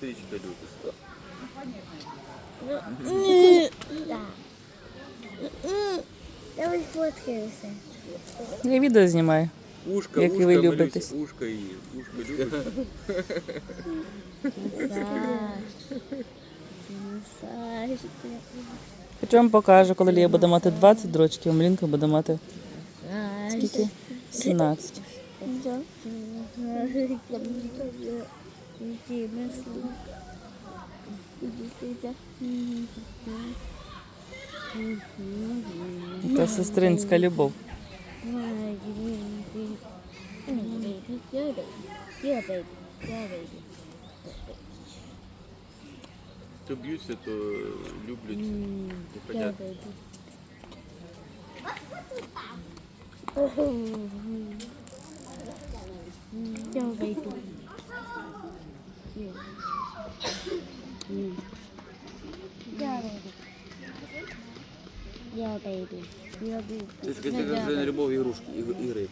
сестричка любить. Да. Давай фоткаємося. Я відео знімаю. Ушка, Як і ушка, ви Малюся, любитесь. Ушка її. Ушка любить. Хочу вам покажу, коли Лія буде мати 20 років, а Малінка буде мати скільки? 17. Це сестринська любов. То б'ються, то люблять. Непонятно. Yeah, baby. Yeah, бейбі. Я, baby. Це, не любов ігрушки, ігри.